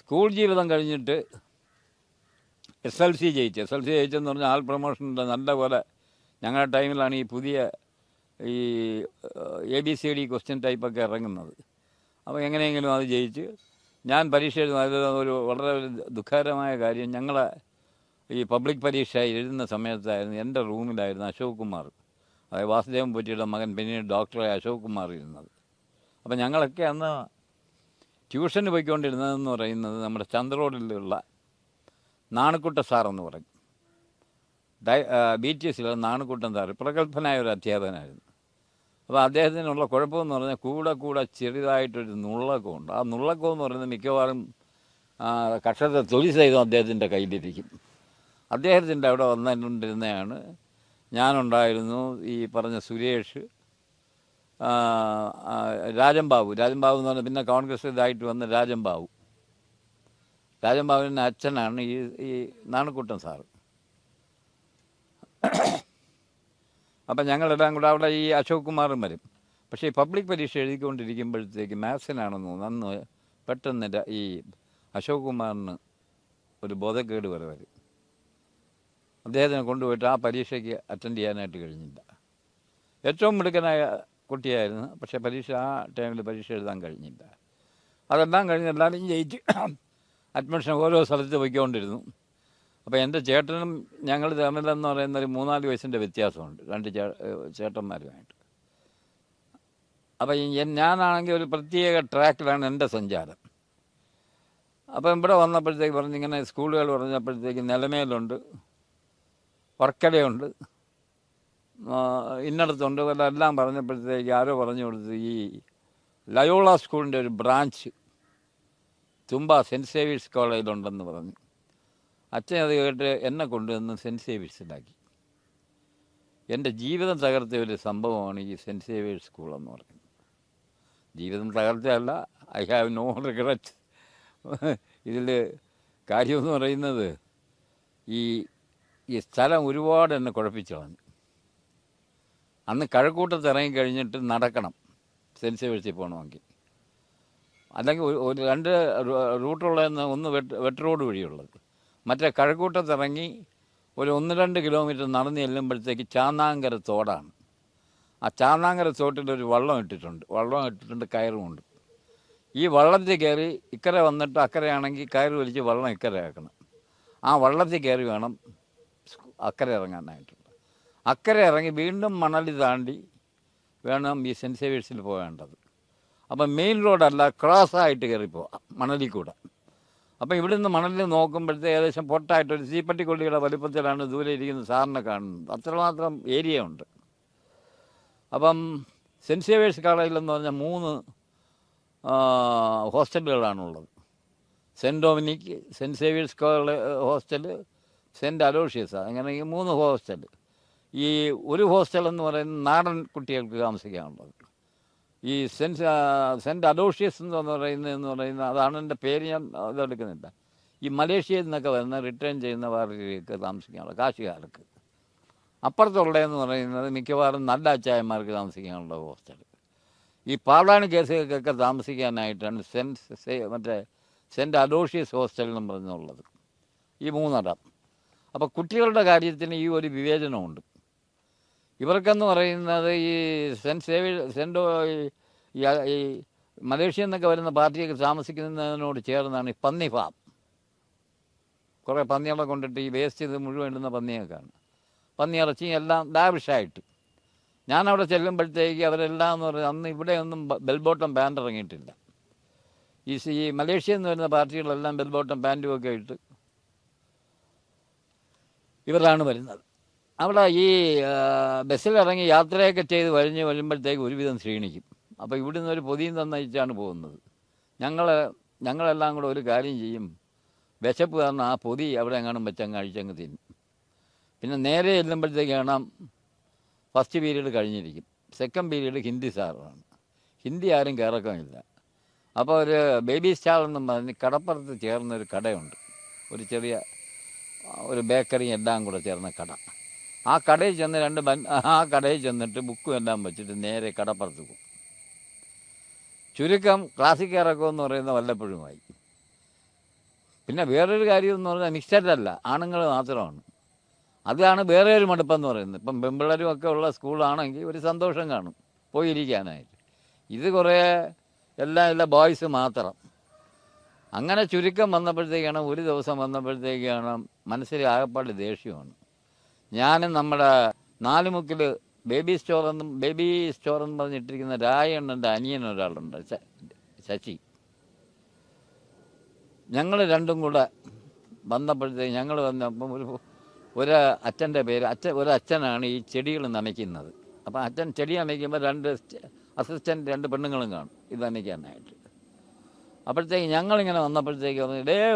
School ജീവിതം കഴിഞ്ഞിട്ട് S L C ജയിച്ചു. എസ് എൽ സി ജയിച്ചെന്ന് പറഞ്ഞാൽ ആൾ പ്രൊമോഷന്റെ നല്ല പോലെ ഞങ്ങളുടെ ടൈമിലാണ് ഈ പുതിയ ഈ A B C D question ടൈപ്പൊക്കെ ഇറങ്ങുന്നത്. അപ്പോൾ എങ്ങനെയെങ്കിലും അത് ജയിച്ച് ഞാൻ പരീക്ഷ എഴുതുന്ന അതിൽ ഒരു വളരെ ദുഃഖകരമായ കാര്യം. ഞങ്ങളെ ഈ പബ്ലിക് പരീക്ഷ എഴുതുന്ന സമയത്തായിരുന്നു എന്റെ റൂമിലായിരുന്നു അശോക് കുമാർ. അതായത് വാസുദേവൻ പൂച്ചയുടെ മകൻ പിന്നീട് ഡോക്ടറായ അശോക് കുമാർ ഇരുന്നത്. അപ്പം ഞങ്ങളൊക്കെ അന്ന് ട്യൂഷന് പോയിക്കൊണ്ടിരുന്നതെന്ന് പറയുന്നത് നമ്മുടെ ചന്ദ്രോഡിലുള്ള നാണക്കുട്ട സാർ എന്ന് പറയും. ഡൈ ബി ടി എസിലെ നാണക്കുട്ടൻ സാർ പ്രഗത്ഭനായ ഒരു അധ്യാപകനായിരുന്നു. അപ്പോൾ അദ്ദേഹത്തിനുള്ള കുഴപ്പമെന്ന് പറഞ്ഞാൽ കൂടെ കൂടെ ചെറുതായിട്ടൊരു നുള്ളക്കമുണ്ട് ആ നുള്ളക്കം എന്ന് പറയുന്നത് മിക്കവാറും കക്ഷത്തെ തൊലി സഹിതം അദ്ദേഹത്തിന്റെ കയ്യിലിരിക്കും. അദ്ദേഹത്തിന്റെ അവിടെ വന്നിട്ടുണ്ടിരുന്നതാണ് ഞാനുണ്ടായിരുന്നു ഈ പറഞ്ഞ സുരേഷ് രാജംബാബു രാജൻ ബാബു രാജൻ ബാബു എന്ന് പറഞ്ഞാൽ പിന്നെ കോൺഗ്രസ് ഇതായിട്ട് വന്ന രാജൻ ബാബു രാജൻ ബാബുവിന്റെ അച്ഛനാണ് ഈ ഈ നാണക്കുട്ടൻ സാറ് അപ്പം ഞങ്ങളെല്ലാം കൂടെ അവിടെ ഈ അശോക് കുമാറും വരും. പക്ഷേ ഈ പബ്ലിക് പരീക്ഷ എഴുതിക്കൊണ്ടിരിക്കുമ്പോഴത്തേക്ക് മാത്സിനാണെന്ന് തോന്നുന്നു. അന്ന് പെട്ടെന്ന് ഈ അശോക് കുമാറിന് ഒരു ബോധക്കേട് വരെ വരും. അദ്ദേഹത്തിനെ കൊണ്ടുപോയിട്ട് ആ പരീക്ഷയ്ക്ക് അറ്റൻഡ് ചെയ്യാനായിട്ട് കഴിഞ്ഞില്ല. ഏറ്റവും മിടുക്കനായ കുട്ടിയായിരുന്നു. പക്ഷേ പരീക്ഷ ആ ടൈമിൽ പരീക്ഷ എഴുതാൻ കഴിഞ്ഞില്ല. അതെല്ലാം കഴിഞ്ഞ് എല്ലാവരും ജയിച്ച് അഡ്മിഷൻ ഓരോ സ്ഥലത്ത് പോയിക്കൊണ്ടിരുന്നു. അപ്പോൾ എന്റെ ചേട്ടനും ഞങ്ങൾ തമ്മിലെന്ന് പറയുന്ന ഒരു മൂന്നാൽ വയസ്സിന്റെ വ്യത്യാസമുണ്ട്. രണ്ട് ചേ ചേട്ടന്മാരുമായിട്ട്. അപ്പം ഞാനാണെങ്കിൽ ഒരു പ്രത്യേക ട്രാക്കിലാണ് എന്റെ സഞ്ചാരം. അപ്പം ഇവിടെ വന്നപ്പോഴത്തേക്ക് പറഞ്ഞിങ്ങനെ സ്കൂളുകൾ പറഞ്ഞപ്പോഴത്തേക്ക് നിലമേലുണ്ട്. വർക്കലയുണ്ട്. ഇന്നടത്തുണ്ട്. എല്ലാം പറഞ്ഞപ്പോഴത്തേക്ക് ആരോ പറഞ്ഞു കൊടുത്ത് ഈ ലയോള സ്കൂളിന്റെ ഒരു ബ്രാഞ്ച് തുമ്പ സെന്റ് സേവിയേഴ്സ് കോളേജിലുണ്ടെന്ന് പറഞ്ഞു. അച്ഛൻ അത് കേട്ട് എന്നെ കൊണ്ടുവന്ന് സെന്റ് സേവിയേഴ്സിലാക്കി എന്റെ ജീവിതം തകർത്ത ഒരു സംഭവമാണ് ഈ സെന്റ് സേവിയേഴ്സ് സ്കൂളെന്ന് പറയുന്നത് ജീവിതം തകർത്തയല്ല ഐ ഹാവ് നോ റിഗ്രറ്റ് ഇതിൽ കാര്യമെന്ന് പറയുന്നത് ഈ ഈ സ്ഥലം ഒരുപാട് എന്നെ കുഴപ്പിച്ചു കളഞ്ഞു അന്ന് കഴക്കൂട്ടത്ത് ഇറങ്ങി കഴിഞ്ഞിട്ട് നടക്കണം. സെൻസി സേവിയേഴ്സിൽ പോകണമെങ്കിൽ. അല്ലെങ്കിൽ ഒരു- രണ്ട് റൂട്ടുള്ളതെന്ന് ഒന്ന് വെട്ട് വെട്ട് റോഡ് വഴിയുള്ളത്. മറ്റേ കഴക്കൂട്ടത്ത് ഇറങ്ങി ഒരു ഒന്ന് രണ്ട് കിലോമീറ്റർ നടന്ന് ചെല്ലുമ്പോഴത്തേക്ക് ചാന്നാങ്കര തോടാണ്. ആ ചാന്നാങ്കര തോട്ടിൽ ഒരു വള്ളം ഇട്ടിട്ടുണ്ട്. വള്ളം ഇട്ടിട്ടുണ്ട് കയറുമുണ്ട് ഈ വള്ളത്തിൽ കയറി ഇക്കരെ വന്നിട്ട് അക്കരയാണെങ്കിൽ കയറ് വലിച്ച് വള്ളം ഇക്കരെ ആക്കണം. ആ വള്ളത്തിൽ കയറി വേണം അക്കരെ ഇറങ്ങാനായിട്ടുള്ളത് അക്കരെ ഇറങ്ങി വീണ്ടും മണലി താണ്ടി വേണം ഈ സെന്റ് സേവിയേഴ്സിൽ പോകേണ്ടത്. അപ്പം മെയിൻ റോഡല്ല ക്രോസായിട്ട് കയറി പോവാം മണലിൽ കൂടെ അപ്പം ഇവിടെ നിന്ന് മണലിൽ നോക്കുമ്പോഴത്തെ ഏകദേശം പൊട്ടായിട്ട് ഒരു തീപ്പട്ടിക്കൊള്ളിയുടെ വലിപ്പത്തിലാണ് ദൂരെ ഇരിക്കുന്ന സാറിനെ കാണുന്നത്. അത്രമാത്രം ഏരിയ ഉണ്ട്. അപ്പം സെന്റ് സേവിയേഴ്സ് കോളേജിലെന്ന് പറഞ്ഞാൽ മൂന്ന് ഹോസ്റ്റലുകളാണുള്ളത്. Saint Dominic Saint Xavier's college hostel Saint Aloysius അങ്ങനെ ഈ മൂന്ന് ഹോസ്റ്റൽ ഈ ഒരു ഹോസ്റ്റൽ എന്ന് പറയുന്നത് നാടൻ കുട്ടികൾക്ക് താമസിക്കാനുള്ളത്. ഈ സെന്റ് സെന്റ് അലോഷ്യസ് എന്ന് പറയുന്നത് എന്ന് പറയുന്നത് അതാണ് എന്റെ പേര് ഞാൻ ഇതെടുക്കുന്നില്ല. ഈ മലേഷ്യയിൽ നിന്നൊക്കെ വരുന്ന റിട്ടേൺ ചെയ്യുന്ന ചെയ്യുന്നവർക്ക് താമസിക്കാനുള്ള കാശുകാർക്ക്. അപ്പുറത്തുള്ളതെന്ന് പറയുന്നത് മിക്കവാറും നല്ല അച്ചായന്മാർക്ക് താമസിക്കാനുള്ള ഹോസ്റ്റൽ ഈ പാടാണി കേസുകൾക്കൊക്കെ താമസിക്കാനായിട്ടാണ് സെന്റ് സെ- മറ്റേ സെന്റ് അലോഷ്യസ് ഹോസ്റ്റൽ എന്ന് പറഞ്ഞുള്ളത്. ഈ മൂന്നിടം. അപ്പോൾ കുട്ടികളുടെ കാര്യത്തിന് ഈ ഒരു വിവേചനമുണ്ട്. ഇവർക്കെന്ന് പറയുന്നത് ഈ സെന്റ് സേവി സെന്റ് ഈ മലേഷ്യ എന്നൊക്കെ വരുന്ന പാർട്ടിയൊക്കെ താമസിക്കുന്നതിനോട് ചേർന്നാണ് ഈ പന്നി ഫാം. കുറേ പന്നികളെ കൊണ്ടിട്ട് ഈ വേസ്റ്റ് ചെയ്ത് മുഴുവൻ ഇടുന്ന പന്നിയൊക്കെയാണ് പന്നി ഇറച്ചി എല്ലാം ലാവിഷായിട്ട്. ഞാനവിടെ ചെല്ലുമ്പോഴത്തേക്ക് അവരെല്ലാം എന്ന് പറയുന്നത് അന്ന് ഇവിടെയൊന്നും ബെൽബോട്ടം പാന്റ് ഇറങ്ങിയിട്ടില്ല. ഈ സി- മലേഷ്യ എന്ന് വരുന്ന പാർട്ടികളെല്ലാം ബെൽബോട്ടം പാന്റും ഒക്കെ ഇട്ട് ഇവരാണ് വരുന്നത്. അവിടെ ഈ ബസ്സിൽ ബസ്സിലിറങ്ങി യാത്രയൊക്കെ ചെയ്ത് വഴിഞ്ഞ് വരുമ്പോഴത്തേക്ക് ഒരുവിധം ക്ഷീണിക്കും. അപ്പോൾ ഇവിടുന്ന് ഒരു പൊതിയും തന്നയിച്ചാണ് പോകുന്നത്. ഞങ്ങൾ ഞങ്ങളെല്ലാം കൂടെ ഒരു കാര്യം ചെയ്യും. വിശപ്പ് കാരണം ആ പൊതി അവിടെ എങ്ങാനും വെച്ചങ്ങ് കഴിച്ചങ്ങ് തിന്നും. പിന്നെ നേരെ ചെല്ലുമ്പോഴത്തേക്ക് കാണാം ഫസ്റ്റ് പീരീഡ് കഴിഞ്ഞിരിക്കും. സെക്കൻഡ് പീരീഡ് ഹിന്ദി സാറാണ്. ഹിന്ദി ആരും കയറക്കമില്ല അപ്പോൾ ഒരു ബേബി സ്റ്റാൾ എന്നും പറഞ്ഞ് കടപ്പുറത്ത് ചേർന്നൊരു കടയുണ്ട്. ഒരു ചെറിയ ഒരു ബേക്കറി എല്ലാം കൂടെ ചേർന്ന കട. ആ കടയിൽ ചെന്ന് രണ്ട് ആ കടയിൽ ചെന്നിട്ട് ബുക്കും എല്ലാം വെച്ചിട്ട് നേരെ കടപ്പുറത്ത് പോകും ചുരുക്കം ക്ലാസിക് ഇറക്കം എന്ന് പറയുന്ന വല്ലപ്പോഴുമായി. പിന്നെ വേറൊരു കാര്യം എന്ന് പറഞ്ഞാൽ അല്ല ആണുങ്ങൾ മാത്രമാണ്. അതാണ് വേറെ ഒരു മടുപ്പെന്ന് പറയുന്നത്. ഇപ്പം പെമ്പിള്ളരും ഒക്കെ ഉള്ള സ്കൂളാണെങ്കിൽ ഒരു സന്തോഷം കാണും പോയിരിക്കാനായിട്ട്. ഇത് കുറേ എല്ലാം എല്ലാ ബോയ്സ് മാത്രം. അങ്ങനെ ചുരുക്കം വന്നപ്പോഴത്തേക്കാണ് ഒരു ദിവസം വന്നപ്പോഴത്തേക്കാണ് മനസ്സിൽ ആകപ്പാട് ദേഷ്യമാണ്. ഞാനും നമ്മുടെ നാലുമുക്കിൽ ബേബി സ്റ്റോർ എന്നും ബേബി സ്റ്റോർ എന്ന് പറഞ്ഞിട്ടിരിക്കുന്ന രായണ്ണന്റെ അനിയൻ ഒരാളുണ്ട് ശശി. ഞങ്ങൾ രണ്ടും കൂടെ വന്നപ്പോഴത്തേക്ക് ഞങ്ങൾ വന്നപ്പം ഒരു ഒരു അച്ഛന്റെ പേര് അച്ഛൻ ഒരു അച്ഛനാണ് ഈ ചെടികൾ നനയ്ക്കുന്നത്. അപ്പം അച്ഛൻ ചെടി നനയ്ക്കുമ്പോൾ രണ്ട് അസിസ്റ്റന്റ് രണ്ട് പെണ്ണുങ്ങളും കാണും ഇത് നനയ്ക്കാനായിട്ട്. അപ്പോഴത്തേക്ക് ഞങ്ങളിങ്ങനെ വന്നപ്പോഴത്തേക്ക് പറഞ്ഞു ഡേ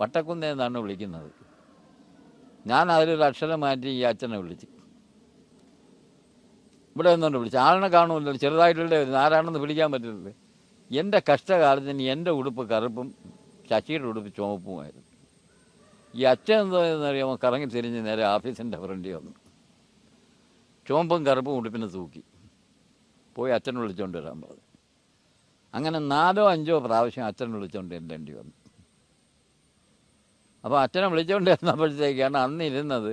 വട്ടക്കുന്നേ എന്നാണ് വിളിക്കുന്നത്. ഞാൻ അതിലൊരു അക്ഷരം മാറ്റി ഈ അച്ഛനെ വിളിച്ച്. ഇവിടെ നിന്നുകൊണ്ട് വിളിച്ചു. ആളിനെ കാണുമല്ലോ ചെറുതായിട്ടുള്ള ആരാണെന്ന് വിളിക്കാൻ പറ്റില്ലല്ലോ. എന്റെ കഷ്ടകാലത്തിന് എന്റെ ഉടുപ്പ് കറുപ്പും ശശിയുടെ ഉടുപ്പ് ചുമപ്പുമായിരുന്നു. ഈ അച്ഛൻ എന്താണെന്നറിയാമോ കറങ്ങി തിരിഞ്ഞ് നേരെ ഓഫീസിന്റെ ഫ്രണ്ടിൽ വന്നു. ചുവപ്പും കറുപ്പും ഉടുപ്പിനെ തൂക്കി. പോയി അച്ഛനെ വിളിച്ചുകൊണ്ട് വരാൻ പറഞ്ഞു. അങ്ങനെ നാലോ അഞ്ചോ പ്രാവശ്യം അച്ഛൻ വിളിച്ചുകൊണ്ട് എന്തേണ്ടി വന്നു. അപ്പോൾ അച്ഛനെ വിളിച്ചുകൊണ്ട് ചെന്നപ്പോഴത്തേക്കാണ് അന്ന് ഇരുന്നത്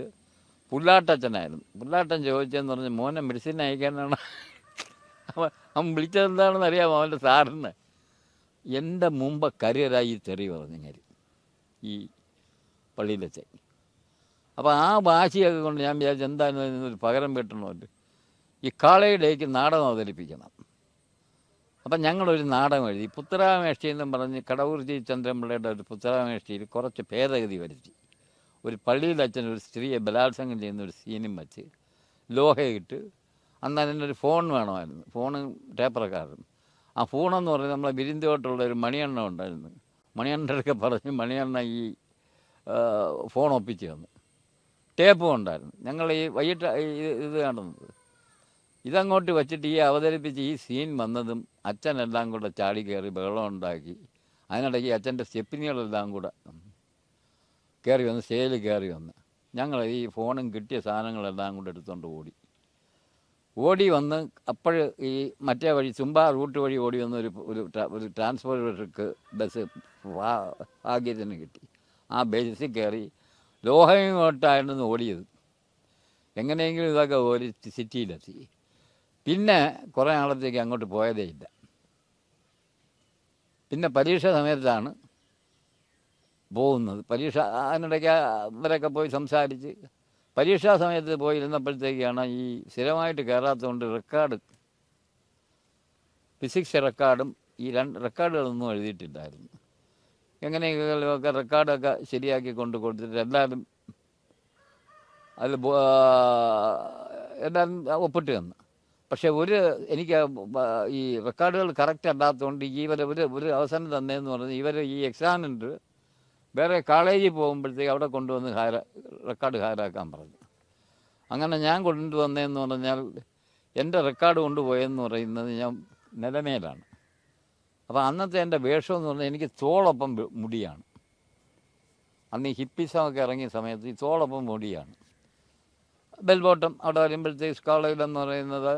പുല്ലാട്ടച്ഛനായിരുന്നു. പുല്ലാട്ടൻ ചോദിച്ചതെന്ന് പറഞ്ഞ് മോനെ മെഡിസിൻ അയക്കാനാണ്. അവൻ അവൻ വിളിച്ചതെന്താണെന്ന് അറിയാമോ അവന്റെ സാറിന്? എന്റെ മുമ്പ് കരിയറായി തെറി പറഞ്ഞു കരി ഈ പള്ളിയിലെ അപ്പോൾ ആ വാശിയൊക്കെ കൊണ്ട് ഞാൻ വിചാരിച്ചു എന്തായാലും ഒരു പകരം വീട്ടണമല്ലോ ഈ കാളയുടേക്ക് നാടകം അവതരിപ്പിക്കണം. അപ്പം ഞങ്ങളൊരു നാടകം എഴുതി. പുത്രാമേഷ്ടി എന്നും പറഞ്ഞ് കടവൂർ ജി ചന്ദ്രൻപിള്ളയുടെ ഒരു പുത്രാമേഷ്ടിയിൽ കുറച്ച് ഭേദഗതി വരുത്തി. ഒരു പള്ളിയിൽ അച്ഛൻ ഒരു സ്ത്രീയെ ബലാത്സംഗം ചെയ്യുന്ന ഒരു സീനും വെച്ച് ലോഹയിട്ട് അന്ന് അതിനൊരു ഫോൺ വേണമായിരുന്നു. ഫോണ് ടേപ്പറക്കാരൻ ആ ഫോണെന്ന് പറഞ്ഞാൽ നമ്മളെ വിരിന്തോട്ടുള്ള ഒരു മണിയെണ്ണ ഉണ്ടായിരുന്നു. മണിയണ്ണന്റെ അടുക്കെ പറഞ്ഞ് മണിയണ്ണ ഈ ഫോൺ ഒപ്പിച്ച് തന്നു. ടേപ്പും ഉണ്ടായിരുന്നു. ഞങ്ങൾ ഈ വൈകിട്ട് ഇത് കാണുന്നത്. ഇതങ്ങോട്ട് വെച്ചിട്ട് ഈ അവതരിപ്പിച്ച് ഈ സീൻ വന്നതും അച്ഛനെല്ലാം കൂടെ ചാടി കയറി ബഹളം ഉണ്ടാക്കി. അതിനിടയ്ക്ക് അച്ഛന്റെ സ്റ്റെപ്പിനികളെല്ലാം കൂടെ കയറി വന്ന് സ്റ്റേജിൽ കയറി വന്ന്. ഞങ്ങൾ ഈ ഫോണും കിട്ടിയ സാധനങ്ങളെല്ലാം കൂടെ എടുത്തുകൊണ്ട് ഓടി. ഓടി വന്ന് അപ്പോൾ ഈ മറ്റേ വഴി ചുമ്പാ റൂട്ട് വഴി ഓടി വന്ന ഒരു ഒരു ഒരു ട്രാൻസ്പോർട്ടർക്ക് ബസ് ഭാഗ്യത്തിന് കിട്ടി. ആ ബസ്സിൽ കയറി ലോഹയോട്ടായിരുന്നു ഓടിയത്. എങ്ങനെയെങ്കിലും ഇതൊക്കെ ഒരു സിറ്റിയിലെത്തി പിന്നെ കുറേ നാളത്തേക്ക് അങ്ങോട്ട് പോയതേ ഇല്ല. പിന്നെ പരീക്ഷ സമയത്താണ് പോകുന്നത്. പരീക്ഷ അതിനിടയ്ക്ക് ഇവരൊക്കെ പോയി സംസാരിച്ച് പരീക്ഷാ സമയത്ത് പോയി ഇരുന്നപ്പോഴത്തേക്കാണ് ഈ സ്ഥിരമായിട്ട് കയറാത്തതുകൊണ്ട് റെക്കോർഡ് ഫിസിക്സ് റെക്കോർഡും ഈ രണ്ട് റെക്കോർഡുകളൊന്നും എഴുതിയിട്ടില്ലായിരുന്നു. എങ്ങനെയൊക്കെ റെക്കോർഡൊക്കെ ശരിയാക്കി കൊണ്ട് കൊടുത്തിട്ട് എല്ലാവരും അതിൽ എല്ലാവരും ഒപ്പിട്ട് തന്നു. പക്ഷേ ഒരു എനിക്ക് ഈ റെക്കോർഡുകൾ കറക്റ്റ് അല്ലാത്തതുകൊണ്ട് ഇവർ ഒരു ഒരു അവസരം തന്നതെന്ന് പറഞ്ഞ് ഇവർ ഈ എക്സാമിനുണ്ട് വേറെ കോളേജിൽ പോകുമ്പോഴത്തേക്ക് അവിടെ കൊണ്ടുവന്ന് ഹാര റെക്കോർഡ് ഹാരാക്കാൻ പറഞ്ഞു. അങ്ങനെ ഞാൻ കൊണ്ടുവന്നതെന്ന് പറഞ്ഞാൽ എന്റെ റെക്കോർഡ് കൊണ്ടുപോയെന്ന് പറയുന്നത് ഞാൻ നിലമേലാണ്. അപ്പോൾ അന്നത്തെ എന്റെ വേഷം എന്ന് പറഞ്ഞാൽ എനിക്ക് തോളൊപ്പം മുടിയാണ്. അന്ന് ഈ ഹിപ്പിസമൊക്കെ ഇറങ്ങിയ സമയത്ത് ഈ തോളൊപ്പം മുടിയാണ്. ബെൽബോട്ടം അവിടെ വരുമ്പോഴത്തേക്ക് കോളേജിലെന്ന് പറയുന്നത്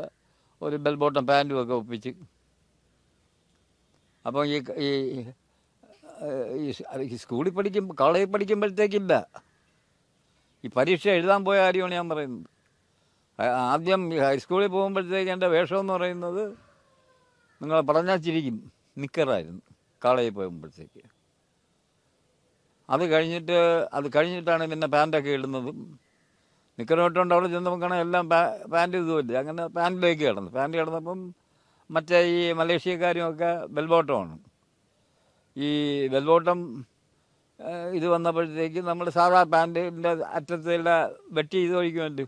ഒരു ബെൽബോട്ടം പാന്റും ഒക്കെ ഒപ്പിച്ച്. അപ്പോൾ ഈ ഈ സ്കൂളിൽ പഠിക്കും കോളേജിൽ പഠിക്കുമ്പോഴത്തേക്കില്ല. ഈ പരീക്ഷ എഴുതാൻ പോയ കാര്യമാണ് ഞാൻ പറയുന്നത്. ആദ്യം ഹൈസ്കൂളിൽ പോകുമ്പോഴത്തേക്ക് എന്റെ വേഷം എന്ന് പറയുന്നത് നിങ്ങൾ പറഞ്ഞാൽ ചിരിക്കും. നിക്കറായിരുന്നു. കോളേജിൽ പോകുമ്പോഴത്തേക്ക്. അത് കഴിഞ്ഞിട്ട് അത് കഴിഞ്ഞിട്ടാണ് പിന്നെ പാന്റൊക്കെ ഇടുന്നതും. നിക്കറോട്ടുകൊണ്ട് അവിടെ കാണാൻ എല്ലാം പാന്റ് ഇതുമില്ല അങ്ങനെ പാന്റിലേക്ക് കിടന്നു. പാന്റ് കിടന്നപ്പം മറ്റേ ഈ മലേഷ്യക്കാരും ഒക്കെ ബെൽബോട്ടമാണ്. ഈ ബെൽബോട്ടം ഇത് വന്നപ്പോഴത്തേക്ക് നമ്മൾ സാധാ പാന്റിന്റെ അറ്റത്തുള്ള വെട്ടി ഇത് ഒഴിക്കുമല്ലോ.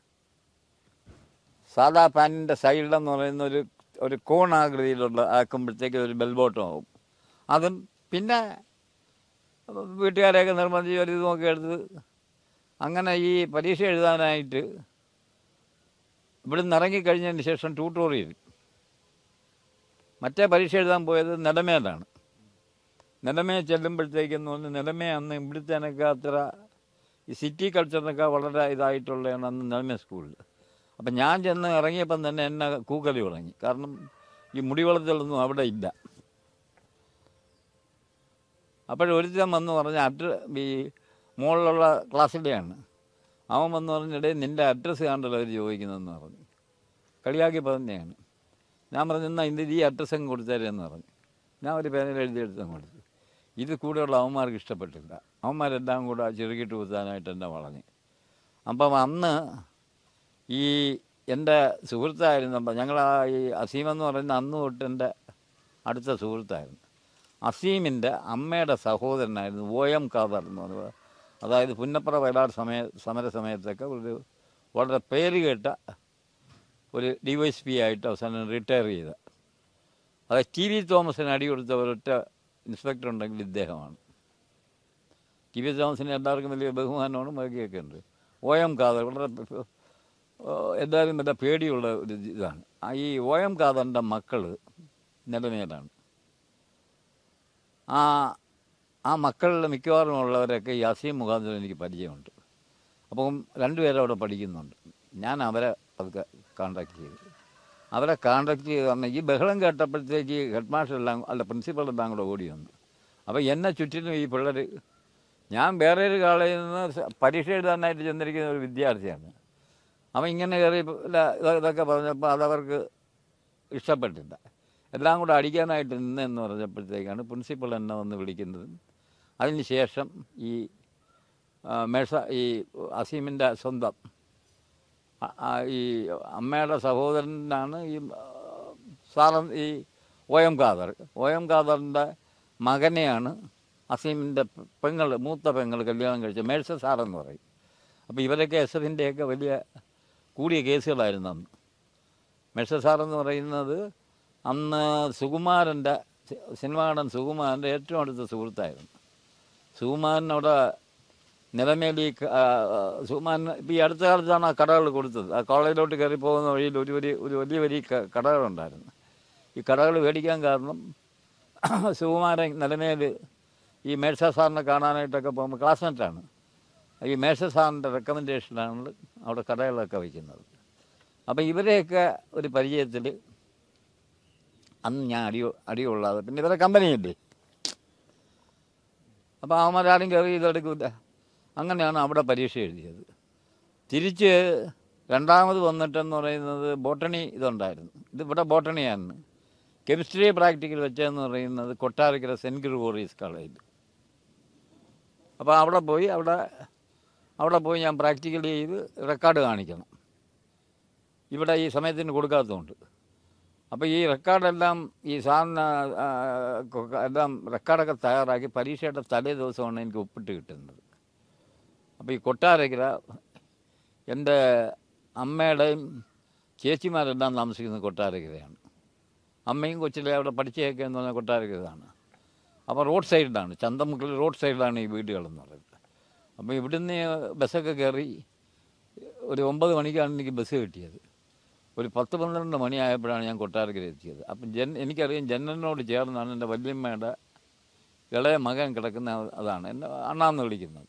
സാധാ പാന്റിന്റെ സൈഡിലെന്ന് പറയുന്ന ഒരു ഒരു കോണാകൃതിയിലുള്ള ആക്കുമ്പോഴത്തേക്ക് ഒരു ബെൽബോട്ടം അതും പിന്നെ വീട്ടുകാരെയൊക്കെ നിർബന്ധിച്ച് ഒരു ഇതുമൊക്കെ എടുത്ത് അങ്ങനെ ഈ പരീക്ഷ എഴുതാനായിട്ട് ഇവിടുന്ന് ഇറങ്ങിക്കഴിഞ്ഞതിന് ശേഷം ട്യൂട്ടോറിയൽ മറ്റേ പരീക്ഷ എഴുതാൻ പോയത് നിലമേലാണ് നിലമേ ചെല്ലുമ്പോഴത്തേക്കെന്ന് പറഞ്ഞ് നിലമേ അന്ന് ഇവിടുത്തേനൊക്കെ അത്ര ഈ സിറ്റി കൾച്ചറിനൊക്കെ വളരെ ഇതായിട്ടുള്ളതാണ് അന്ന് നിലമേ സ്കൂളിൽ അപ്പം ഞാൻ ചെന്ന് ഇറങ്ങിയപ്പം തന്നെ എന്നെ കൂക്കലി തുടങ്ങി. കാരണം ഈ മുടിവെള്ളത്തിലൊന്നും അവിടെ ഇല്ല. അപ്പോഴൊരുത്തൻ വന്ന് പറഞ്ഞ അഡ്ര ഈ മുകളിലുള്ള ക്ലാസ്സിലെയാണ് അവൻ വന്ന് പറഞ്ഞിടേ നിന്റെ അഡ്രസ്സ് കണ്ടല്ലോ അവർ ചോദിക്കുന്നതെന്ന് പറഞ്ഞു. കളിയാക്കി പറഞ്ഞതാണ്. ഞാൻ പറഞ്ഞു എന്നാൽ ഇന്ന് ഈ അഡ്രസ്സ് അങ്ങ് കൊടുത്തേരെന്ന് പറഞ്ഞു. ഞാൻ ഒരു പേനയിൽ എഴുതിയെടുത്ത് കൊടുത്തു. ഇത് കൂടെയുള്ള അവന്മാർക്ക് ഇഷ്ടപ്പെട്ടില്ല. അവന്മാരെല്ലാം കൂടെ ചെറുകിട്ട് കുത്താനായിട്ട് എന്നെ വളഞ്ഞു. അപ്പം അന്ന് ഈ എന്റെ സുഹൃത്തായിരുന്നു ഞങ്ങൾ ഈ അസീം എന്ന് പറയുന്ന അന്ന് തൊട്ട് എന്റെ അടുത്ത സുഹൃത്തായിരുന്നു. അസീമിന്റെ അമ്മയുടെ സഹോദരനായിരുന്നു ഒ എം ഖാദർ എന്ന് പറയുന്നത് അതായത് പുന്നപ്പുറ വയലാർ സമയ സമര സമയത്തൊക്കെ ഒരു വളരെ പേര് കേട്ട ഒരു ഡി വൈ എസ് പി ആയിട്ട് അവസാനം റിട്ടയർ ചെയ്ത. അതായത് ടി വി തോമസിന് അടി കൊടുത്ത ഒരൊറ്റ ഇൻസ്പെക്ടർ ഉണ്ടെങ്കിൽ ഇദ്ദേഹമാണ്. ടി വി തോമസിന് എല്ലാവർക്കും വലിയ ബഹുമാനമാണ് ബാക്കിയൊക്കെ ഉണ്ട്. ഒ എം കാദർ വളരെ എല്ലാവരും നല്ല പേടിയുള്ള ഒരു ഇതാണ്. ഈ ഒ എം കാദറിന്റെ മക്കൾ നിലമേലാണ്. ആ ആ മക്കളിൽ മിക്കവാറും ഉള്ളവരൊക്കെ ഈ അസീം മുഖാന്തരം എനിക്ക് പരിചയമുണ്ട്. അപ്പം രണ്ടുപേരും അവിടെ പഠിക്കുന്നുണ്ട്. ഞാൻ അവരെ അതൊക്കെ കോണ്ടാക്ട് ചെയ്തു. അവരെ കോണ്ടാക്ട് ചെയ്ത് പറഞ്ഞാൽ ഈ ബഹളം കേട്ടപ്പോഴത്തേക്ക് ഹെഡ് മാസ്റ്റർ എല്ലാം അല്ല പ്രിൻസിപ്പൾ എല്ലാം കൂടെ ഓടി വന്നു. അപ്പോൾ എന്നെ ചുറ്റിനും ഈ പിള്ളേർ ഞാൻ വേറെ ഒരു കാളയിൽ നിന്ന് പരീക്ഷ എഴുതാനായിട്ട് ചെന്നിരിക്കുന്ന ഒരു വിദ്യാർത്ഥിയാണ്. അവൻ ഇങ്ങനെ കയറി ഇതൊക്കെ പറഞ്ഞപ്പോൾ അതവർക്ക് ഇഷ്ടപ്പെട്ടില്ല. എല്ലാം കൂടെ അടിക്കാനായിട്ട് നിന്നെന്ന് പറഞ്ഞപ്പോഴത്തേക്കാണ് പ്രിൻസിപ്പൾ എന്നെ വന്ന് വിളിക്കുന്നത്. അതിന് ശേഷം ഈ മേഴ്സ ഈ അസീമിന്റെ സ്വന്തം ഈ അമ്മയുടെ സഹോദരനാണ് ഈ സാറ ഈ O M Khader. O M ഖാദറിന്റെ മകനെയാണ് അസീമിന്റെ പെങ്ങൾ മൂത്ത പെങ്ങൾ കല്യാണം കഴിച്ചത് മേഴ്സ സാറെന്ന് പറയും. അപ്പോൾ ഇവരൊക്കെ എസ് എഫിന്റെയൊക്കെ വലിയ കൂടിയ കേസുകളായിരുന്നു അന്ന്. മേഴ്സ സാറെന്ന് പറയുന്നത് അന്ന് സുകുമാരന്റെ സിനിമാ നടൻ സുകുമാരന്റെ ഏറ്റവും അടുത്ത സുഹൃത്തായിരുന്നു. സുകുമാരനവിടെ നിലമേലി സുകുമാരൻ ഇപ്പോൾ ഈ അടുത്ത കാലത്താണ് ആ കടകൾ കൊടുത്തത്. ആ കോളേജിലോട്ട് കയറി പോകുന്ന വഴിയിൽ ഒരു വലിയ ഒരു വലിയ വലിയ കടകളുണ്ടായിരുന്നു. ഈ കടകൾ മേടിക്കാൻ കാരണം സുകുമാരൻ നിലമേൽ ഈ മേഴ്സ സാറിനെ കാണാനായിട്ടൊക്കെ പോകുമ്പോൾ ക്ലാസ്മേറ്റാണ്. ഈ മേഴ്സ സാറിന്റെ റെക്കമെൻഡേഷനാണ് അവിടെ കടകളൊക്കെ വയ്ക്കുന്നത്. അപ്പം ഇവരെയൊക്കെ ഒരു പരിചയത്തിൽ അന്ന് ഞാൻ അടി അടികൊള്ളാതെ പിന്നെ ഇവരെ കമ്പനിയില്ലേ? അപ്പോൾ അവന്മാരാരും കയറി ഇതെടുക്കില്ല അങ്ങനെയാണ് അവിടെ പരീക്ഷ എഴുതിയത്. തിരിച്ച് രണ്ടാമത് വന്നിട്ടെന്ന് പറയുന്നത് ബോട്ടണി ഇതുണ്ടായിരുന്നു. ഇത് ഇവിടെ ബോട്ടണിയാണ്. കെമിസ്ട്രി പ്രാക്ടിക്കൽ വെച്ചതെന്ന് പറയുന്നത് കൊട്ടാരക്കര സെന്റ് ഗ്രിഗോറീസ് കോളേജിൽ അപ്പോൾ അവിടെ പോയി അവിടെ അവിടെ പോയി ഞാൻ പ്രാക്ടിക്കൽ ചെയ്ത് റെക്കോർഡ് കാണിക്കണം. ഇവിടെ ഈ സമയത്തിന് കൊടുക്കാത്തതുകൊണ്ട്. അപ്പോൾ ഈ റെക്കോർഡെല്ലാം ഈ സാറിന് എല്ലാം റെക്കോർഡൊക്കെ തയ്യാറാക്കി പരീക്ഷയുടെ തലേ ദിവസമാണ് എനിക്ക് ഒപ്പിട്ട് കിട്ടുന്നത്. അപ്പോൾ ഈ കൊട്ടാരക്കര എന്റെ അമ്മയുടെയും ചേച്ചിമാരെല്ലാം താമസിക്കുന്നത് കൊട്ടാരക്കരയാണ്. അമ്മയും കൊച്ചിലെ അവിടെ പഠിച്ചയൊക്കെ എന്ന് പറഞ്ഞാൽ കൊട്ടാരക്കരയാണ്. അപ്പോൾ റോഡ് സൈഡിലാണ് ചന്തമുക്കിൽ റോഡ് സൈഡിലാണ് ഈ വീടുകളെന്ന് പറയുന്നത്. അപ്പോൾ ഇവിടുന്ന് ബസ്സൊക്കെ കയറി ഒരു ഒമ്പത് മണിക്കാണ് എനിക്ക് ബസ് കിട്ടിയത്. ഒരു പത്ത് പന്ത്രണ്ട് മണിയായപ്പോഴാണ് ഞാൻ കൊട്ടാരക്കര എത്തിയത്. അപ്പം ജൻ എനിക്കറിയാം ജനലിനോട് ചേർന്നാണ് എന്റെ വല്യമ്മയുടെ ഇളയ മകൻ കിടക്കുന്ന അതാണ് എന്നെ അണ്ണാന്ന് വിളിക്കുന്നത്.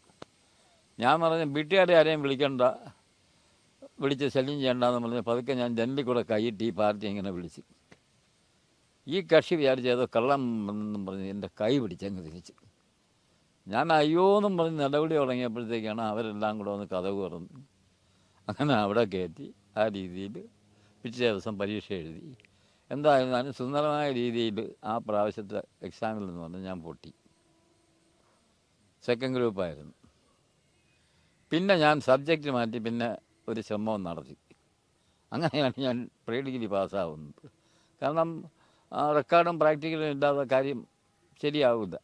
ഞാൻ പറഞ്ഞു വീട്ടുകാരെ ആരെയും വിളിക്കണ്ട. വിളിച്ച് ശല്യം ചെയ്യണ്ടെന്ന് പറഞ്ഞ് പതുക്കെ ഞാൻ ജനലിൽ കൂടെ കൈയിട്ട് ഈ പാർട്ടി ഇങ്ങനെ വിളിച്ച്. ഈ കക്ഷി വിചാരിച്ച് ഏതോ കള്ളം എന്നും പറഞ്ഞ് എന്റെ കൈ പിടിച്ചങ്ങ് തിരിച്ചു. ഞാൻ അയ്യോ എന്നും പറഞ്ഞ് നടപടി തുടങ്ങിയപ്പോഴത്തേക്കാണ് അവരെല്ലാം കൂടെ ഒന്ന് കഥ കുറന്ന് അങ്ങനെ അവിടെ കയറ്റി ആ രീതിയിൽ പിറ്റേ ദിവസം പരീക്ഷ എഴുതി. എന്തായിരുന്നാലും സുന്ദരമായ രീതിയിൽ ആ പ്രാവശ്യത്തെ എക്സാമിൽ നിന്ന് വന്ന് ഞാൻ പൊട്ടി. സെക്കൻഡ് ഗ്രൂപ്പായിരുന്നു പിന്നെ ഞാൻ സബ്ജക്റ്റ് മാറ്റി പിന്നെ ഒരു ശ്രമവും നടത്തി. അങ്ങനെയാണ് ഞാൻ പ്രീ ഡിഗ്രി പാസ്സാവുന്നത് കാരണം റെക്കോർഡും പ്രാക്ടിക്കലും ഇല്ലാത്ത കാര്യം ശരിയാവില്ല.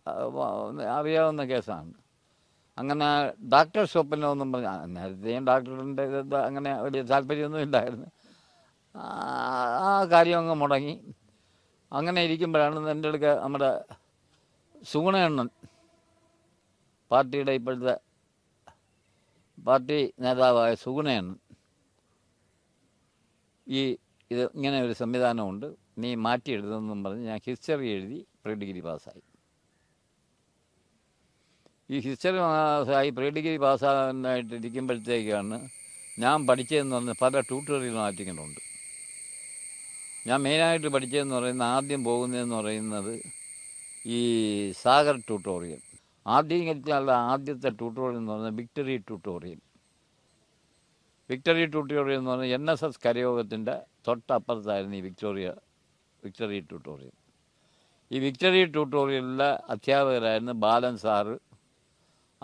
അറിയാവുന്ന കേസാണ്. അങ്ങനെ ഡോക്ടർ സ്വപ്നമൊന്നും പറഞ്ഞ നേരത്തെയും ഡോക്ടറിന്റെ അങ്ങനെ വലിയ താല്പര്യമൊന്നും ഇല്ലായിരുന്നു. ആ കാര്യം അങ്ങ് മുടങ്ങി. അങ്ങനെ ഇരിക്കുമ്പോഴാണ് എന്റെ അടുക്ക നമ്മുടെ സുഗുണയണ്ണൻ പാർട്ടിയുടെ ഇപ്പോഴത്തെ പാർട്ടി നേതാവായ സുഗുണയണ്ണൻ ഈ ഇത് ഇങ്ങനെ ഒരു സംവിധാനമുണ്ട്. നീ മാറ്റി എഴുതുന്നെന്നും പറഞ്ഞ് ഞാൻ ഹിസ്റ്ററി എഴുതി പ്രീ ഡിഗ്രി പാസ്സായി. ഈ ഹിസ്റ്ററി പാസ്സായി പ്രീ ഡിഗ്രി പാസ്സാകാനായിട്ട് ഇരിക്കുമ്പോഴത്തേക്കാണ് ഞാൻ പഠിച്ചതെന്ന് പറഞ്ഞ് പല ട്യൂട്ടോറിയൽ മാറ്റിക്കുന്നുണ്ട് ഞാൻ മെയിനായിട്ട് പഠിച്ചതെന്ന് പറയുന്നത് ആദ്യം പോകുന്നതെന്ന് പറയുന്നത് ഈ സാഗർ ട്യൂട്ടോറിയൽ. ആദ്യം കഴിച്ചാലുള്ള ആദ്യത്തെ ട്യൂട്ടോറിയൽ എന്ന് പറയുന്നത് വിക്ടറി ട്യൂട്ടോറിയൽ. വിക്ടറി ട്യൂട്ടോറിയൽ എന്ന് പറഞ്ഞാൽ എൻ എസ് എസ് കരയോഗത്തിന്റെ തൊട്ടപ്പുറത്തായിരുന്നു ഈ വിക്ടോറിയ വിക്ടറി ട്യൂട്ടോറിയൽ. ഈ വിക്ടറി ട്യൂട്ടോറിയലിലെ അധ്യാപകരായിരുന്നു ബാലൻ സാറ്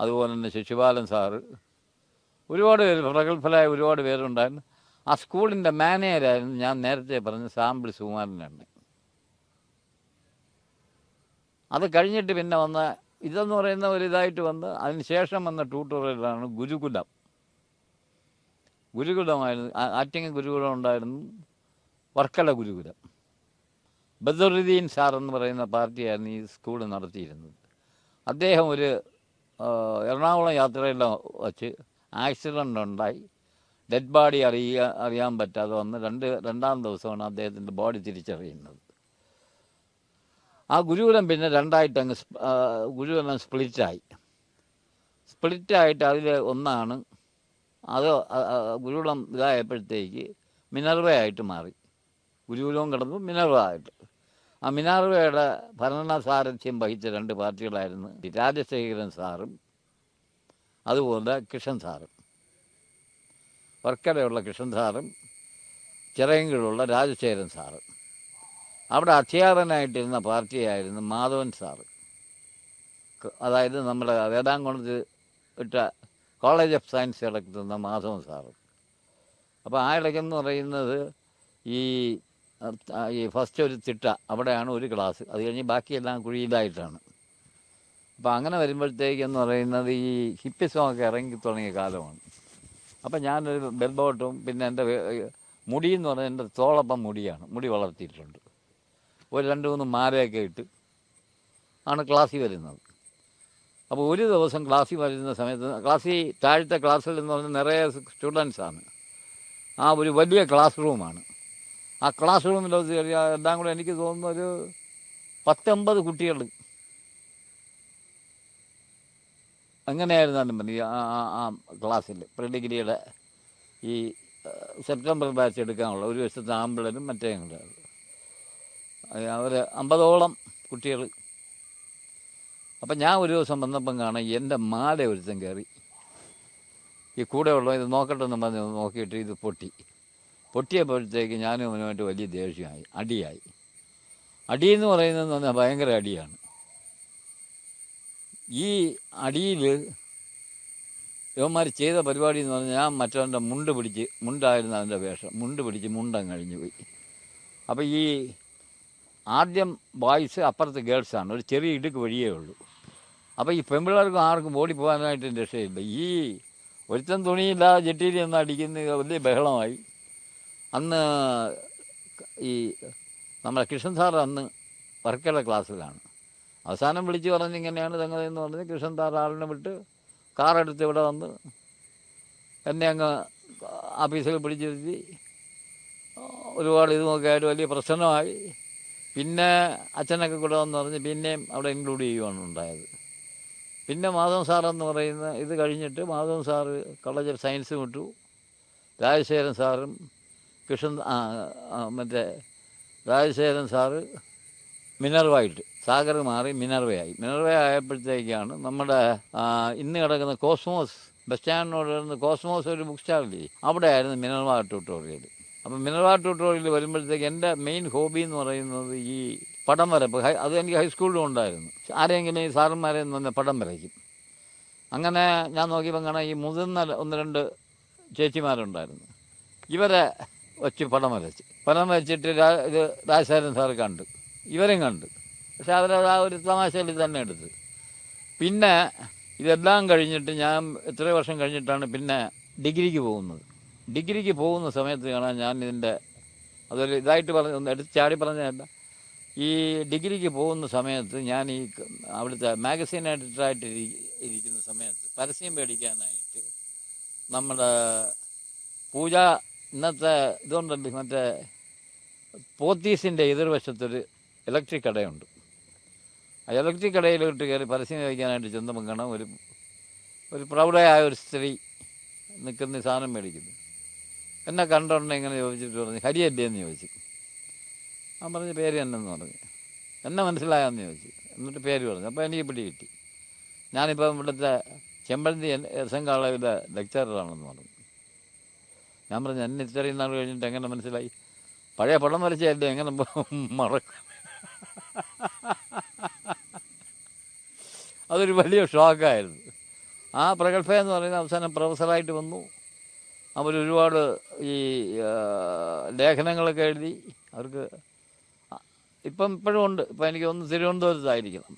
അതുപോലെ തന്നെ ശശിപാലൻ സാറ്. ഒരുപാട് പേര് പ്രഗത്ഭരായ ഒരുപാട് പേരുണ്ടായിരുന്നു. ആ സ്കൂളിന്റെ മാനേജരായിരുന്നു. ഞാൻ നേരത്തെ പറഞ്ഞ സാമ്പിൾ സുകുമാരനാണ് അത് കഴിഞ്ഞിട്ട് പിന്നെ വന്ന ഇതെന്ന് പറയുന്ന ഒരു ഇതായിട്ട് വന്ന് അതിന് ശേഷം വന്ന ട്യൂട്ടോറിയലാണ് ഗുരുകുലം. ഗുരുകുലമായിരുന്നു. ആറ്റിങ്ങൽ ഗുരുകുലം ഉണ്ടായിരുന്നു. വർക്കല ഗുരുകുലം. ബദറുദ്ദീൻ സാർ എന്ന് പറയുന്ന പാർട്ടിയായിരുന്നു ഈ സ്കൂൾ നടത്തിയിരുന്നത്. അദ്ദേഹം ഒരു എറണാകുളം യാത്രയിലോ വച്ച് ആക്സിഡന്റ് ഉണ്ടായി. ഡെഡ് ബോഡി അറിയുക അറിയാൻ പറ്റാതെ വന്ന് രണ്ട് രണ്ടാം ദിവസമാണ് അദ്ദേഹത്തിന്റെ ബോഡി തിരിച്ചറിയുന്നത്. ആ ഗുരുകുലം പിന്നെ രണ്ടായിട്ട് അങ്ങ് ഗുരുകുലം സ്പ്ലിറ്റായി. സ്പ്ലിറ്റായിട്ട് അതിൽ ഒന്നാണ് അത് ഗുരുകുലം ഇതായപ്പോഴത്തേക്ക് മിനർവയായിട്ട് മാറി. ഗുരുകുലവും കിടന്നു മിനർവായിട്ട് ആ മിനാർവയുടെ ഭരണ സാരഥ്യം വഹിച്ച രണ്ട് പാർട്ടികളായിരുന്നു രാജശേഖരൻ സാറും അതുപോലെ കിഷൻ സാറും. വർക്കലയുള്ള കൃഷ്ണൻ സാറും ചിറയങ്കിലുള്ള രാജശേഖരൻ സാറ്. അവിടെ അധ്യാപകനായിട്ടിരുന്ന പാർട്ടിയായിരുന്നു മാധവൻ സാറ്. അതായത് നമ്മുടെ വേദാംകുളത്ത് ഇട്ട കോളേജ് ഓഫ് സയൻസ് ഇടക്കുന്ന മാധവൻ സാറ്. അപ്പോൾ ആ ഇടയ്ക്കെന്ന് പറയുന്നത് ഈ ഈ ഫസ്റ്റ് ഒരു തിട്ട അവിടെയാണ് ഒരു ക്ലാസ് അത് കഴിഞ്ഞ് ബാക്കിയെല്ലാം കുഴിയിലായിട്ടാണ്. അപ്പോൾ അങ്ങനെ വരുമ്പോഴത്തേക്കെന്ന് പറയുന്നത് ഈ ഹിപ്പി സോങ്ങൊക്കെ ഇറങ്ങി തുടങ്ങിയ കാലമാണ്. അപ്പം ഞാനൊരു ബെൽബോട്ടും പിന്നെ എന്റെ മുടി എന്ന് പറഞ്ഞാൽ എന്റെ തോളപ്പം മുടിയാണ്. മുടി വളർത്തിയിട്ടുണ്ട്. ഒരു രണ്ട് മൂന്ന് മാലയൊക്കെ ഇട്ട് ആണ് ക്ലാസ്സിൽ വരുന്നത്. അപ്പോൾ ഒരു ദിവസം ക്ലാസ്സിൽ വരുന്ന സമയത്ത് ക്ലാസ്സിൽ താഴത്തെ ക്ലാസ്സിൽ എന്ന് പറഞ്ഞാൽ നിറയെ സ്റ്റുഡൻസാണ് ആ ഒരു വലിയ ക്ലാസ് റൂമാണ്. ആ ക്ലാസ് റൂമിൽ എല്ലാം കൂടെ എനിക്ക് തോന്നുന്ന ഒരു പത്തൊമ്പത് കുട്ടികൾ അങ്ങനെയായിരുന്നു അതിന് മതി. ആ ആ- ക്ലാസ്സിൽ പ്രീ ഡിഗ്രിയുടെ ഈ സെപ്റ്റംബർ ബാച്ച് എടുക്കാനുള്ള ഒരു വശത്ത് ആമ്പിളരും മറ്റേ അവർ അമ്പതോളം കുട്ടികൾ അപ്പം ഞാൻ ഒരു ദിവസം വന്നപ്പം കാണാം എന്റെ മാല ഒരുത്തൻ കയറി. ഈ കൂടെ ഉള്ള ഇത് നോക്കട്ടെ എന്ന് പറഞ്ഞ് നോക്കിയിട്ട് ഇത് പൊട്ടി. പൊട്ടിയപ്പോഴത്തേക്ക് ഞാനും അവനുമായിട്ട് വലിയ ദേഷ്യമായി അടിയായി. അടിയെന്ന് പറയുന്നത് ഭയങ്കര അടിയാണ്. ഈ അടിയിൽ ഇവന്മാർ ചെയ്ത പരിപാടി എന്ന് പറഞ്ഞാൽ ഞാൻ മറ്റവന്റെ മുണ്ട് പിടിച്ച് മുണ്ടായിരുന്നു അവന്റെ വേഷം. മുണ്ട് പിടിച്ച് മുണ്ടം കഴിഞ്ഞു പോയി. അപ്പോൾ ഈ ആദ്യം ബോയ്സ് അപ്പുറത്ത് ഗേൾസാണ്. ഒരു ചെറിയ ഇടുക്ക് വഴിയേ ഉള്ളൂ. അപ്പോൾ ഈ പെൺപിള്ളേർക്കും ആർക്കും ഓടി പോകാനായിട്ട് രക്ഷയില്ല. ഈ ഒരുത്തൻ തുണിയില്ലാതെ ജെട്ടിയിൽ നിന്ന് അടിക്കുന്ന വലിയ ബഹളമായി. അന്ന് ഈ നമ്മുടെ കൃഷ്ണൻ സാർ അന്ന് വർക്കല ക്ലാസ്സിലാണ്. അവസാനം വിളിച്ച് പറഞ്ഞ് ഇങ്ങനെയാണ് സംഗതി എന്ന് പറഞ്ഞ് കൃഷ്ണൻ താറാളിനെ വിട്ട് കാറെടുത്ത് ഇവിടെ വന്ന് എന്നെ അങ്ങ് ആഫീസിൽ പിടിച്ചിരുത്തി. ഒരുപാട് ഇതുമൊക്കെ ആയിട്ട് വലിയ പ്രശ്നമായി. പിന്നെ അച്ഛനൊക്കെ കൂടെ വന്ന് പറഞ്ഞ് പിന്നെയും അവിടെ ഇൻക്ലൂഡ് ചെയ്യുവാണ് ഉണ്ടായത്. പിന്നെ മാധവൻ സാറെന്ന് പറയുന്ന ഇത് കഴിഞ്ഞിട്ട് Madhavan sir college of science വിട്ടു രാജശേഖരൻ സാറും കൃഷ്ണൻ മറ്റേ രാജശേഖരൻ സാറ് മിനർവായിട്ട് സാഗർ മാറി മിനർവയായി. മിനർവ ആയപ്പോഴത്തേക്കാണ് നമ്മുടെ ഇന്ന് കിടക്കുന്ന കോസ്മോസ് ബസ് സ്റ്റാൻഡിനോട് കിടന്ന് കോസ്മോസ് ഒരു ബുക്ക് സ്റ്റാളില്ലേ അവിടെ ആയിരുന്നു മിനർവ ട്യൂട്ടോറിയൽ അപ്പം മിനർവ ട്യൂട്ടോറിയൽ വരുമ്പോഴത്തേക്ക് എന്റെ മെയിൻ ഹോബി എന്ന് പറയുന്നത് ഈ പടം വരപ്പ്. അത് എനിക്ക് ഹൈസ്കൂളിലും ഉണ്ടായിരുന്നു. ആരെങ്കിലും ഈ സാറന്മാരെ നിന്ന് പടം വരയ്ക്കും. അങ്ങനെ ഞാൻ നോക്കിയപ്പോൾ കാണാൻ ഈ മുതിർന്ന ഒന്ന് രണ്ട് ചേച്ചിമാരുണ്ടായിരുന്നു. ഇവരെ വച്ച് പടം വരച്ച്. പടം വരച്ചിട്ട് ഇത് രാജശേഖരൻ സാറ് കണ്ടു. ഇവരും കണ്ടു. പക്ഷെ അവരത് ആ ഒരു തമാശയിൽ തന്നെ എടുത്ത്. പിന്നെ ഇതെല്ലാം കഴിഞ്ഞിട്ട് ഞാൻ എത്ര വർഷം കഴിഞ്ഞിട്ടാണ് പിന്നെ ഡിഗ്രിക്ക് പോകുന്നത്. ഡിഗ്രിക്ക് പോകുന്ന സമയത്ത് കാണാൻ ഞാൻ ഇതിന്റെ അതൊരു ഇതായിട്ട് പറഞ്ഞ എടുത്ത് ചാടി പറഞ്ഞതല്ല ഈ ഡിഗ്രിക്ക് പോകുന്ന സമയത്ത് ഞാൻ ഈ അവിടുത്തെ മാഗസീൻ എഡിറ്ററായിട്ട് ഇരിക്കുന്ന സമയത്ത് പരസ്യം മേടിക്കാനായിട്ട് നമ്മുടെ പൂജ ഇന്നത്തെ ഇതുകൊണ്ടല്ലേ മറ്റേ പോത്തീസിന്റെ എതിർവശത്തൊരു ഇലക്ട്രിക് കടയുണ്ട്. ഇലക്ട്രിക് കടയിലോട്ട് കയറി പരസ്യം കഴിക്കാനായിട്ട് ചെന്ന് കാണാം ഒരു ഒരു പ്രൗഢയായ ഒരു സ്ത്രീ നിൽക്കുന്ന സാധനം മേടിക്കുന്നു. എന്നെ കണ്ടോണ്ടെ ഇങ്ങനെ ചോദിച്ചിട്ട് പറഞ്ഞു ഹരിയല്ലേ? എന്ന് ചോദിച്ചു. ഞാൻ പറഞ്ഞ പേര് എന്നെന്ന് പറഞ്ഞു. എന്നെ മനസ്സിലായെന്ന് ചോദിച്ചു. എന്നിട്ട് പേര് പറഞ്ഞു. അപ്പോൾ എനിക്ക് പിടി കിട്ടി. ഞാനിപ്പോൾ ഇവിടുത്തെ ചെമ്പഴന്തി എസ് എൻ കോളേജിലെ ലെക്ചറാണെന്ന് പറഞ്ഞു. ഞാൻ പറഞ്ഞു എന്നെ ഇത്രയും നാൾ കഴിഞ്ഞിട്ട് എങ്ങനെ മനസ്സിലായി? പഴയ പടം വരച്ചല്ലേ എങ്ങനെ മറക്കും അതൊരു വലിയ ഷോക്കായിരുന്നു. ആ പ്രഗത്ഭ എന്ന് പറയുന്ന അവസാനം പ്രൊഫസറായിട്ട് വന്നു. അവരൊരുപാട് ഈ ലേഖനങ്ങളൊക്കെ എഴുതി. അവർക്ക് ഇപ്പം ഇപ്പോഴും ഉണ്ട്. ഇപ്പം എനിക്ക് ഒന്ന് തിരുവനന്തപുരത്തായിരിക്കണം